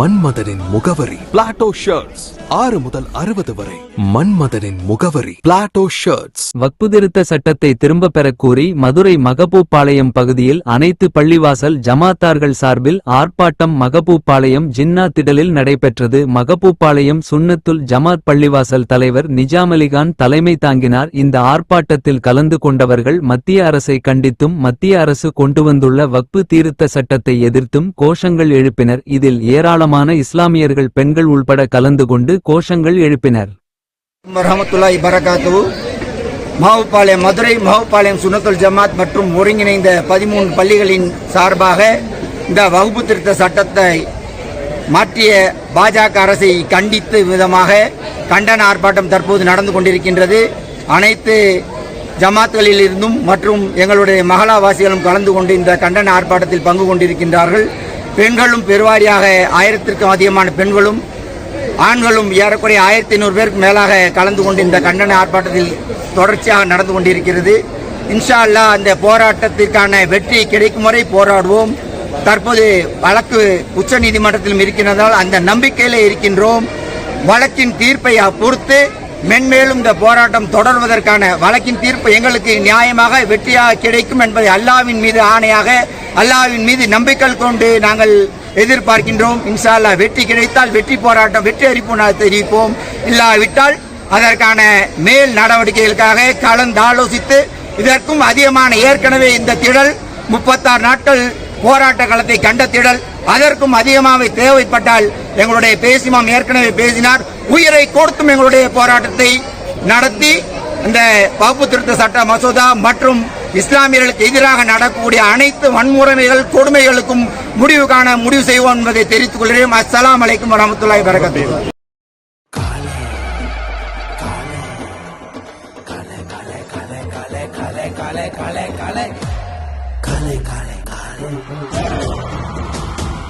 மன்மதனின் முகவரி. Plato shirts ஆறு முதல் அறுபது வரை. மன்மதனின் முகவரி. பிளாட்டோ ஷர்ட்ஸ் வக்பு திருத்த சட்டத்தை திரும்ப பெறக் கோரி மதுரை மகபூப்பாளையம் பகுதியில் அனைத்து பள்ளிவாசல் ஜமாத்தார்கள் சார்பில் ஆர்ப்பாட்டம் மகபூப்பாளையம் ஜின்னா திடலில் நடைபெற்றது. மகபூப்பாளையம் சுன்னத்துல் ஜமாத் பள்ளிவாசல் தலைவர் நிஜாமலிகான் தலைமை தாங்கினார். இந்த ஆர்ப்பாட்டத்தில் கலந்து கொண்டவர்கள் மத்திய அரசை கண்டித்தும் மத்திய அரசு கொண்டு வந்துள்ள வக்பு தீர்த்த சட்டத்தை எதிர்த்தும் கோஷங்கள் எழுப்பினர். இதில் ஏராளமான இஸ்லாமியர்கள் பெண்கள் உள்பட கலந்து கொண்டு கோஷங்கள் எழுப்பினர். வரமத்துல்லாஹி பரகாத்து மாவுப்பாளையம் மதுரை மாவுப்பாளையம் சுனத்துல் ஜமாத் மற்றும் ஒருங்கிணைந்த பதிமூணு பள்ளிகளின் சார்பாக இந்த வகுப்பு திருத்த சட்டத்தை மாற்றிய பாஜக அரசை கண்டித்து விதமாக கண்டன ஆர்ப்பாட்டம் தற்போது நடந்து கொண்டிருக்கின்றது. அனைத்து ஜமாத்களில் இருந்தும் மற்றும் எங்களுடைய மகளாவாசிகளும் கலந்து கொண்டு இந்த கண்டன ஆர்ப்பாட்டத்தில் பங்கு கொண்டிருக்கின்றார்கள். பெண்களும் பெருவாரியாக ஆயிரத்திற்கும் அதிகமான பெண்களும் ஆண்களும் ஏறக்குறைய ஆயிரத்தி ஐநூறு பேருக்கு மேலாக கலந்து கொண்டு இந்த கண்டன ஆர்ப்பாட்டத்தில் தொடர்ச்சியாக நடந்து கொண்டிருக்கிறது. இன்ஷா அல்லா அந்த போராட்டத்திற்கான வெற்றி கிடைக்கும் வரை போராடுவோம். தற்போது வழக்கு உச்ச நீதிமன்றத்திலும் இருக்கின்றதால் அந்த நம்பிக்கையில் இருக்கின்றோம். வழக்கின் தீர்ப்பை பொறுத்து மென்மேலும் இந்த போராட்டம் தொடர்வதற்கான வழக்கின் தீர்ப்பு எங்களுக்கு நியாயமாக வெற்றியாக கிடைக்கும் என்பதை அல்லாவின் மீது ஆணையாக அல்லாவின் மீது நம்பிக்கை கொண்டு நாங்கள் எதிர்பார்க்கின்றோம். இன்ஷா வெற்றி கிடைத்தால் வெற்றி போராட்டம் வெற்றி அறிப்பு தெரிவிப்போம். இல்லாவிட்டால் அதற்கான மேல் நடவடிக்கைகளுக்காக கலந்தாலோசித்து இதற்கும் அதிகமான ஏற்கனவே இந்த திடல் முப்பத்தாறு நாட்கள் போராட்ட களத்தை கண்ட திடல் அதற்கும் அதிகமாக தேவைப்பட்டால் எங்களுடைய பேசிமாம் ஏற்கனவே பேசினார் உயிரை கொடுத்தும் எங்களுடைய போராட்டத்தை நடத்தி இந்த வகுப்பு திருத்த சட்ட மசோதா மற்றும் இஸ்லாமியர்களுக்கு எதிராக நடக்கக்கூடிய அனைத்து வன்முறைகள் கொடுமைகளுக்கும் முடிவு காண முடிவு செய்வோம் என்பதை தெரிவித்துக் கொள்கிறேன் அஸ்லாம் அலைக்கும் வரமத்துல்லாஹி வரகாத்து